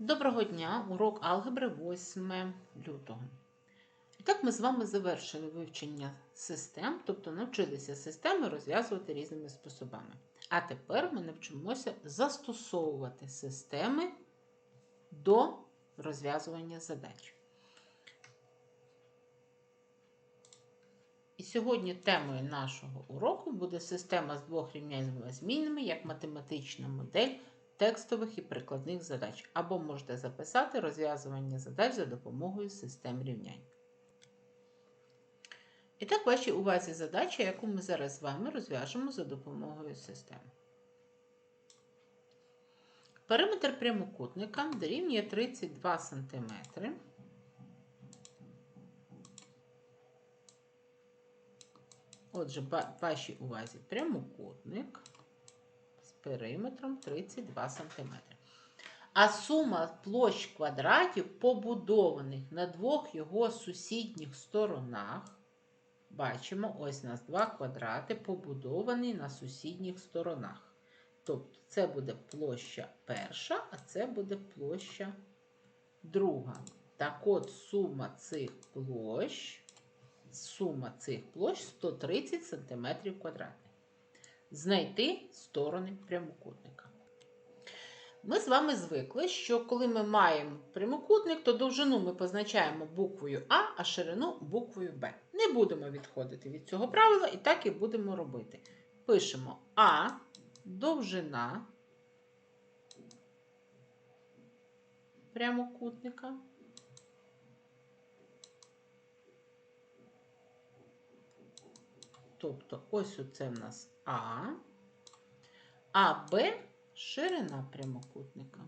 Доброго дня! Урок алгебри 8 лютого. І так ми з вами завершили вивчення систем, тобто навчилися системи розв'язувати різними способами. А тепер ми навчимося застосовувати системи до розв'язування задач. І сьогодні темою нашого уроку буде система з двох рівнянь з двома змінними як математична модель текстових і прикладних задач, або можете записати розв'язування задач за допомогою систем рівнянь. І так, вашій увазі задача, яку ми зараз з вами розв'яжемо за допомогою систем. Периметр прямокутника дорівнює 32 см. Отже, вашій увазі прямокутник периметром 32 см. А сума площ квадратів, побудованих на двох його сусідніх сторонах, бачимо, ось у нас два квадрати, побудовані на сусідніх сторонах. Тобто це буде площа перша, а це буде площа друга. Так от сума цих площ, сума цих площ 130 см квадратних знайти сторони прямокутника. Ми з вами звикли, що коли ми маємо прямокутник, то довжину ми позначаємо буквою А, а ширину буквою Б. Не будемо відходити від цього правила і так і будемо робити. Пишемо А, довжина прямокутника. Тобто ось оце в нас А, а Б ширина прямокутника.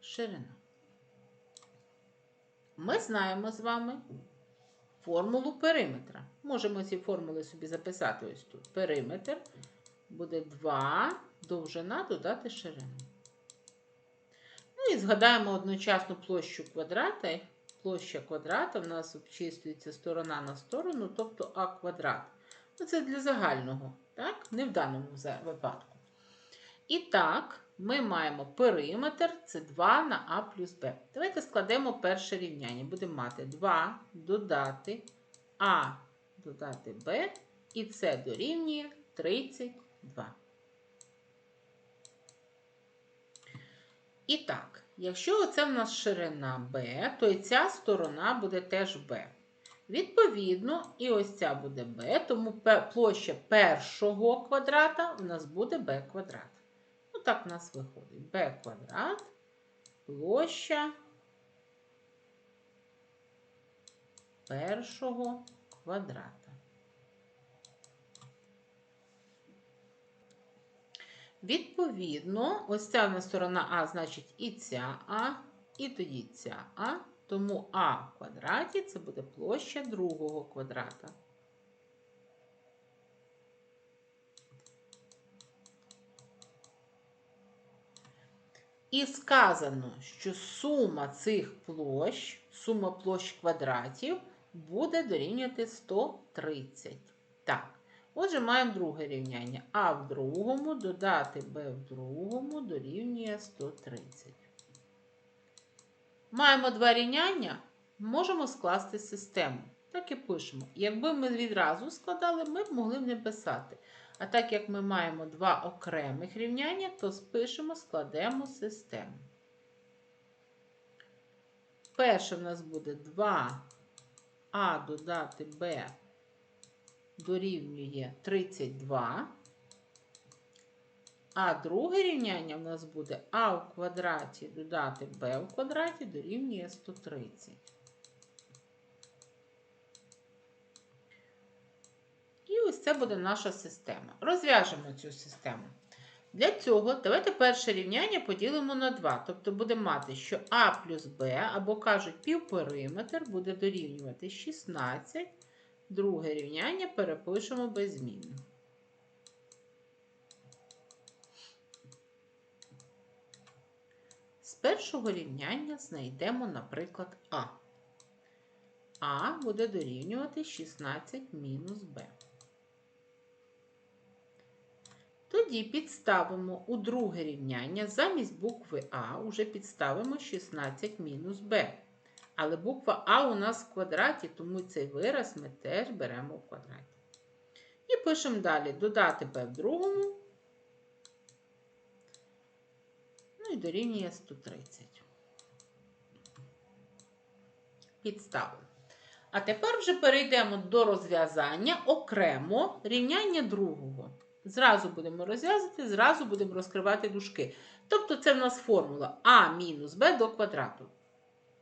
Ширина. Ми знаємо з вами формулу периметра. Можемо ці формули собі записати ось тут. Периметр буде 2 довжина додати ширину. І згадаємо одночасно площу квадрата. Площа квадрата в нас обчислюється сторона на сторону, тобто А квадрат. Ну, Це для загального, так? не в даному випадку. І так, ми маємо периметр це 2 на А плюс Б. Давайте складемо перше рівняння. Будемо мати 2 додати А додати Б, і це дорівнює 32. І так, якщо це в нас ширина b, то і ця сторона буде теж b. Відповідно, і ось ця буде b, тому площа першого квадрата у нас буде b квадрат. Ну, так в нас виходить b квадрат, площа першого квадрата. Відповідно, ось ця в сторона А, значить і ця А, і тоді ця А. Тому А в квадраті це буде площа другого квадрата. І сказано, що сума цих площ, сума площ квадратів буде дорівнювати 130. Так. Отже, маємо друге рівняння. А в другому додати Б в другому дорівнює 130. Маємо два рівняння, можемо скласти систему. Так і пишемо. Якби ми відразу складали, ми б могли б не писати. А так як ми маємо два окремих рівняння, то спишемо, складемо систему. Перше в нас буде 2а додати Б дорівнює 32. А друге рівняння в нас буде А в квадраті додати Б в квадраті дорівнює 130. І ось це буде наша система. Розв'яжемо цю систему. Для цього давайте перше рівняння поділимо на 2. Тобто будемо мати, що А плюс Б, або кажуть, півпериметр буде дорівнювати 16. Друге рівняння перепишемо без змін. З першого рівняння знайдемо, наприклад, А. А буде дорівнювати 16 мінус Б. Тоді підставимо у друге рівняння замість букви А уже підставимо 16 мінус Б. Але буква А у нас в квадраті, тому цей вираз ми теж беремо в квадраті. І пишемо далі додати b в другому. Ну і дорівнює 130. Підставили. А тепер вже перейдемо до розв'язання окремо рівняння другого. Зразу будемо розв'язувати, зразу будемо розкривати дужки. Тобто це в нас формула а мінус b до квадрату.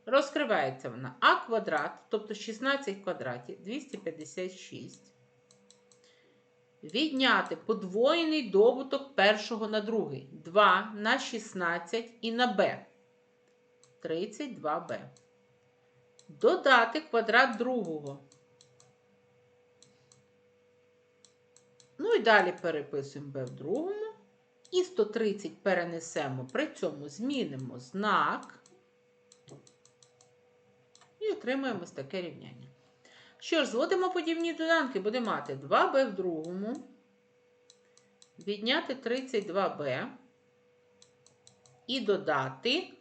Розкривається вона а квадрат, тобто 16 квадратів, 256. Відняти подвоєний добуток першого на другий. 2 на 16 і на b. 32b. Додати квадрат другого. Ну і далі переписуємо b в другому. І 130 перенесемо, при цьому змінимо знак. І отримаємо ось таке рівняння. Що ж, зводимо подібні доданки, буде мати 2b в другому, відняти 32b і додати,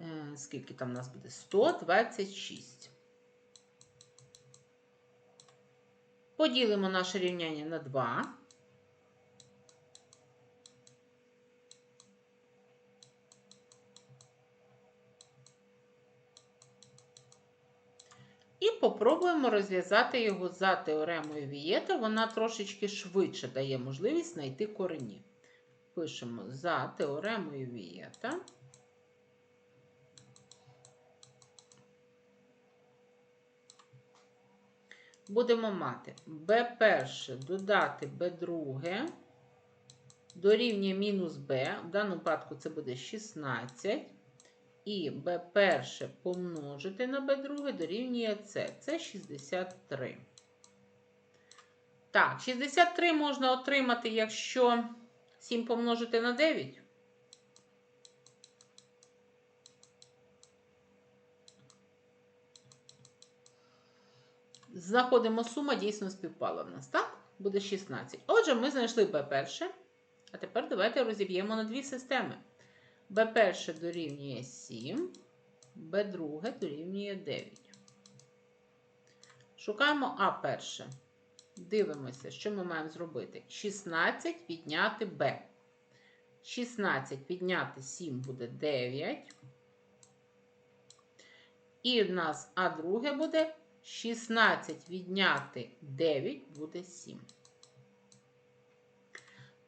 е, скільки там у нас буде? 126. Поділимо наше рівняння на 2. І попробуємо розв'язати його за теоремою Вієта. Вона трошечки швидше дає можливість знайти корені. Пишемо за теоремою Вієта. Будемо мати b перше додати b друге дорівнює мінус b. В даному випадку це буде 16. І b перше помножити на b друге дорівнює c. Це 63. Так, 63 можна отримати, якщо 7 помножити на 9. Знаходимо сума, дійсно співпала в нас, так? Буде 16. Отже, ми знайшли b перше. А тепер давайте розіб'ємо на дві системи. B перше дорівнює 7, b друге дорівнює 9. Шукаємо А перше. Дивимося, що ми маємо зробити. 16 відняти b. 16 відняти 7 буде 9. І в нас А друге буде 16 відняти 9 буде 7.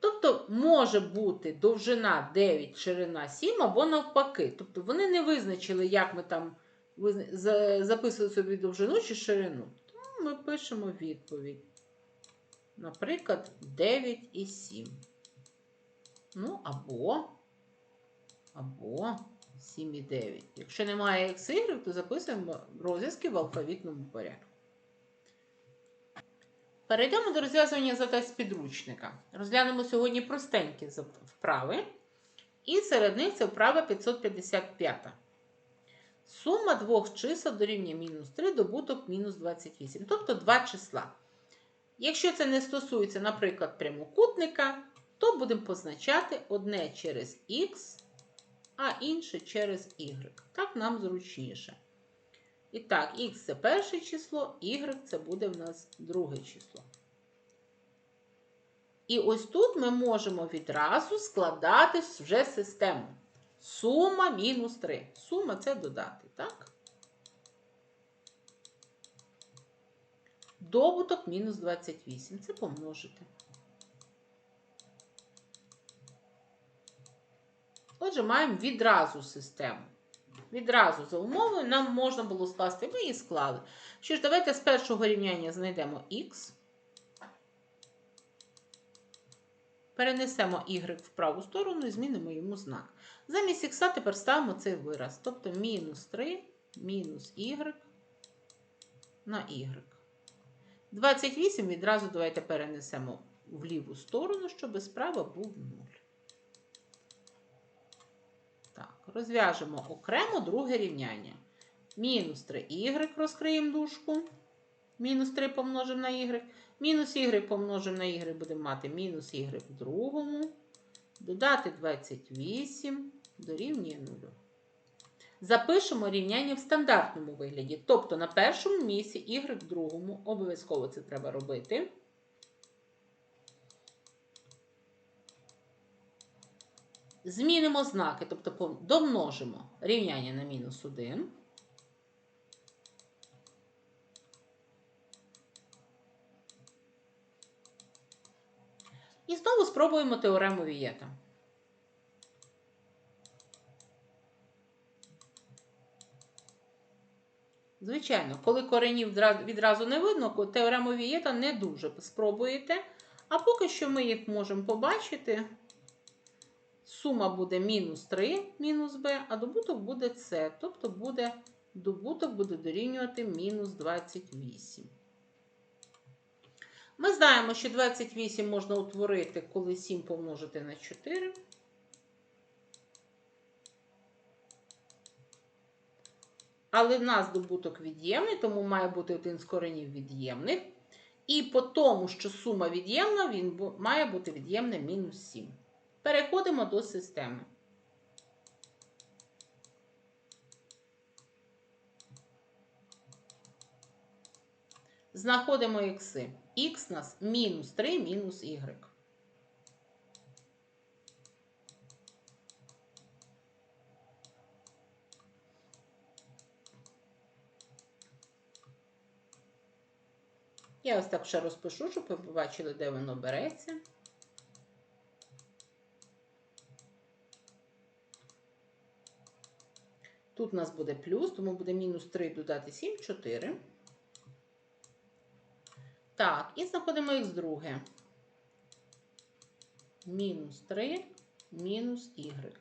Тобто може бути довжина 9, ширина 7 або навпаки. Тобто вони не визначили, як ми там записували собі довжину чи ширину. Тому ми пишемо відповідь. Наприклад, 9 і 7. Ну, або, або 7 і 9. Якщо немає y, то записуємо розв'язки в алфавітному порядку. Перейдемо до розв'язування задач з підручника. Розглянемо сьогодні простенькі вправи. І серед них це вправа 555. Сума двох чисел дорівнює мінус 3, добуток мінус 28. Тобто два числа. Якщо це не стосується, наприклад, прямокутника, то будемо позначати одне через х, а інше через y. Так нам зручніше. І так, х це перше число, y це буде в нас друге число. І ось тут ми можемо відразу складати вже систему. Сума мінус 3. Сума це додати, так? Добуток мінус 28. Це помножити. Отже, маємо відразу систему. Відразу за умовою нам можна було скласти, ми її склали. Що ж, давайте з першого рівняння знайдемо х. Перенесемо y в праву сторону і змінимо йому знак. Замість х тепер ставимо цей вираз. Тобто мінус 3 мінус y на y. 28 відразу давайте перенесемо в ліву сторону, щоб справа був 0. Так, розв'яжемо окремо друге рівняння. Мінус 3y розкриємо дужку. Мінус 3 помножимо на y. Мінус y помножимо на y, будемо мати мінус y в другому. Додати 28 дорівнює 0. Запишемо рівняння в стандартному вигляді. Тобто на першому місці y в другому. Обов'язково це треба робити. Змінимо знаки, тобто домножимо рівняння на мінус 1. І знову спробуємо теорему Вієта. Звичайно, коли коренів відразу не видно, теорему Вієта не дуже спробуєте. А поки що ми їх можемо побачити. Сума буде мінус 3 мінус b, а добуток буде c. Тобто буде, добуток буде дорівнювати мінус 28. Ми знаємо, що 28 можна утворити, коли 7 помножити на 4. Але в нас добуток від'ємний, тому має бути один з коренів від'ємних. І по тому, що сума від'ємна, він має бути від'ємне мінус 7. Переходимо до системи. Знаходимо ікси. Х нас мінус 3 мінус y. Я ось так ще розпишу, щоб ви побачили, де воно береться. Тут у нас буде плюс, тому буде мінус 3 додати 7, 4. Так, і знаходимо х друге. Мінус 3, мінус y.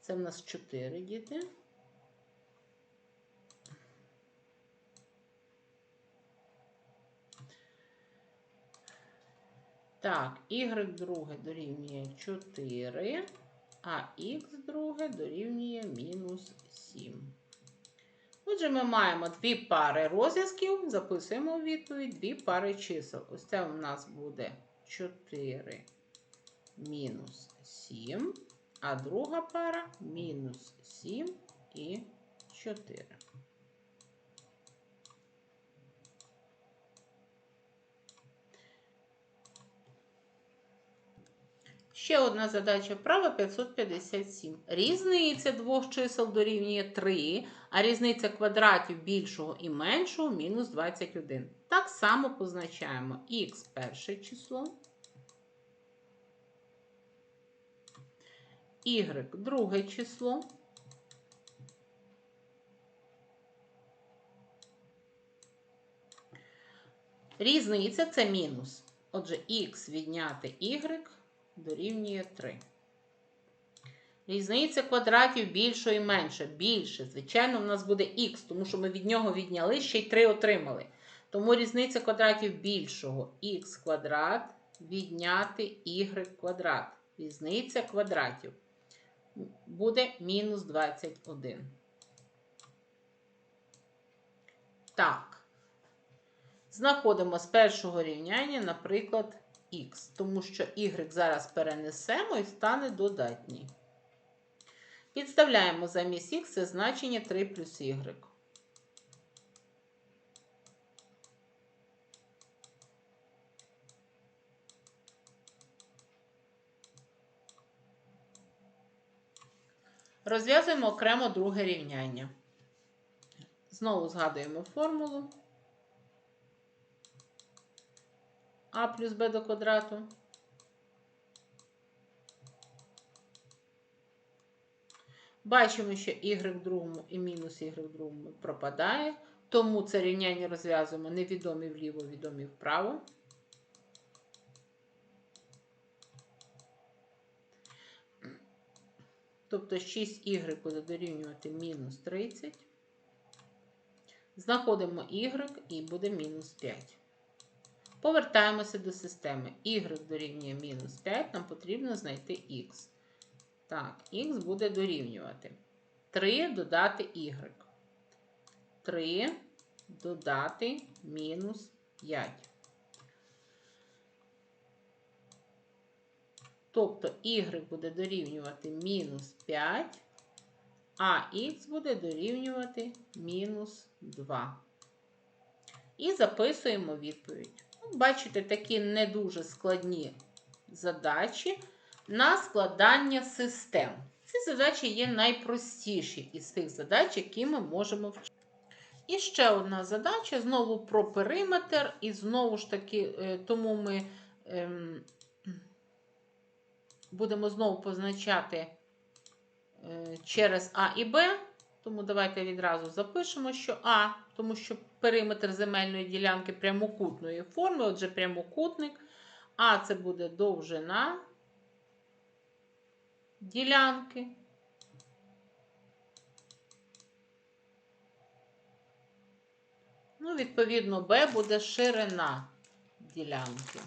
Це в нас 4 діти. Так, y друге дорівнює 4, а х друге дорівнює мінус 7. Отже, ми маємо дві пари розв'язків, записуємо у відповідь дві пари чисел. Ось це у нас буде 4 мінус 7, а друга пара мінус 7 і 4. Ще одна задача вправа 557. Різниця двох чисел дорівнює 3, а різниця квадратів більшого і меншого мінус 21. Так само позначаємо х перше число, y друге число, Різниця це мінус. Отже, х відняти y дорівнює 3. Різниця квадратів більше і менше. Більше. Звичайно, в нас буде х, тому що ми від нього відняли, ще й 3 отримали. Тому різниця квадратів більшого х квадрат відняти y квадрат. Різниця квадратів буде мінус 21. Так. Знаходимо з першого рівняння, наприклад, х, тому що y зараз перенесемо і стане додатній. Підставляємо замість х це значення 3 плюс y. Розв'язуємо окремо друге рівняння. Знову згадуємо формулу. А плюс b до квадрату. Бачимо, що y в другому і мінус y в другому пропадає, тому це рівняння розв'язуємо невідомі вліво, відомі вправо. Тобто 6y буде дорівнювати мінус 30. Знаходимо y і буде мінус 5. Повертаємося до системи. Y дорівнює мінус 5, нам потрібно знайти х. Так, х буде дорівнювати. 3 додати y. 3 додати мінус 5. Тобто y буде дорівнювати мінус 5, а х буде дорівнювати мінус 2. І записуємо відповідь. Ну, Бачите, такі не дуже складні задачі на складання систем. Ці задачі є найпростіші із тих задач, які ми можемо вчити. І ще одна задача знову про периметр, і знову ж таки, е, тому ми ем, будемо знову позначати е, через А і Б. Тому давайте відразу запишемо, що А, тому що периметр земельної ділянки прямокутної форми, отже, прямокутник. А це буде довжина ділянки. Ну, відповідно, Б буде ширина ділянки.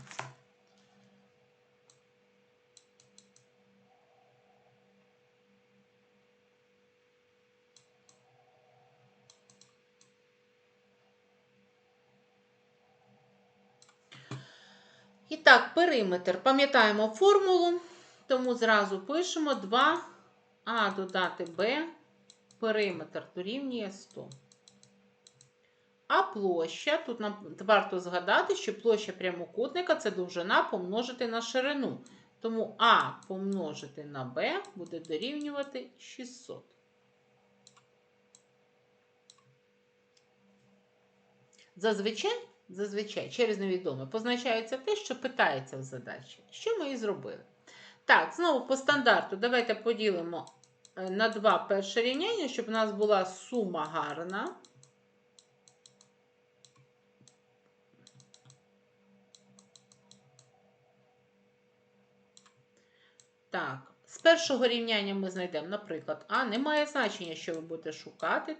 І так, периметр. Пам'ятаємо формулу, тому зразу пишемо 2а додати b, периметр дорівнює 100. А площа, тут нам варто згадати, що площа прямокутника це довжина помножити на ширину. Тому А помножити на Б буде дорівнювати 600. Зазвичай, зазвичай через невідоме позначається те, що питається в задачі. Що ми і зробили? Так, знову по стандарту давайте поділимо е, на два перше рівняння, щоб у нас була сума гарна. Так, з першого рівняння ми знайдемо, наприклад, А немає значення, що ви будете шукати,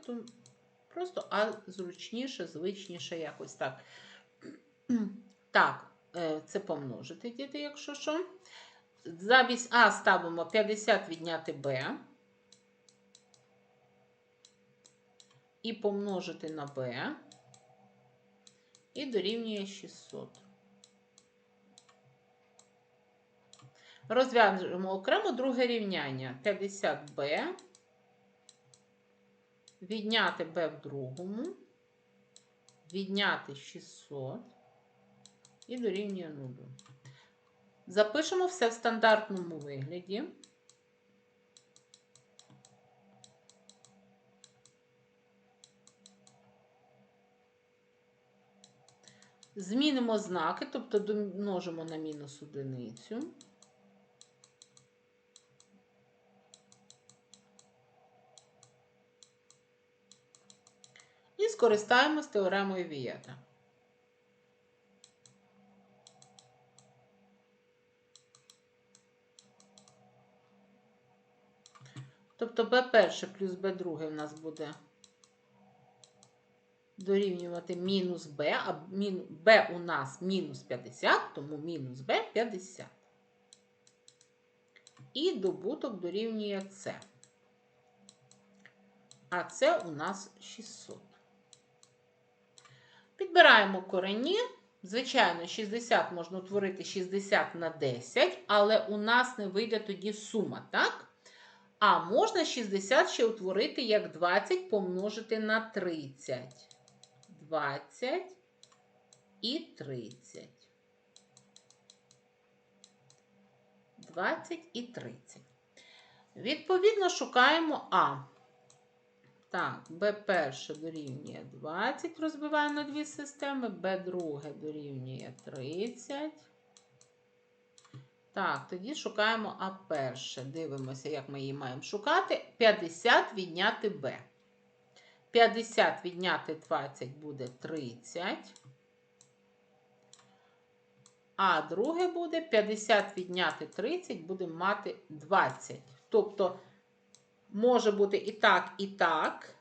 просто А зручніше, звичніше якось так. Так, е, це помножити, діти, якщо що. Замість А ставимо 50 відняти Б. І помножити на Б. І дорівнює 600. Розв'яжемо окремо друге рівняння. 50b. Відняти b в другому. Відняти 600. І дорівнює 0. Запишемо все в стандартному вигляді. Змінимо знаки, тобто домножимо на мінус одиницю. І скористаємось теоремою Вієта. Тобто b1 плюс b2 у нас буде дорівнювати мінус b, а b у нас мінус 50, тому мінус b 50. І добуток дорівнює c. А це у нас 600. Підбираємо корені. Звичайно, 60 можна утворити 60 на 10, але у нас не вийде тоді сума, так? А можна 60 ще утворити як 20 помножити на 30. 20 і 30. 20 і 30. Відповідно, шукаємо А. Так, B1 дорівнює 20, розбиваємо на дві системи, B2 дорівнює 30. Так, тоді шукаємо А1. Дивимося, як ми її маємо шукати. 50 відняти Б. 50 відняти 20 буде 30. А друге буде 50 відняти 30, будемо мати 20. Тобто, може бути і так, і так.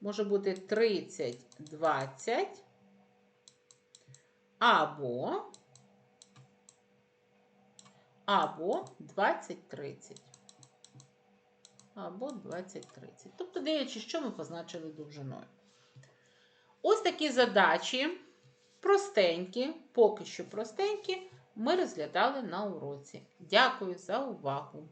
Може бути 30, 20. Або або 20-30. або 20, 30. Тобто, дивлячись, що ми позначили довжиною. Ось такі задачі, простенькі, поки що простенькі, ми розглядали на уроці. Дякую за увагу!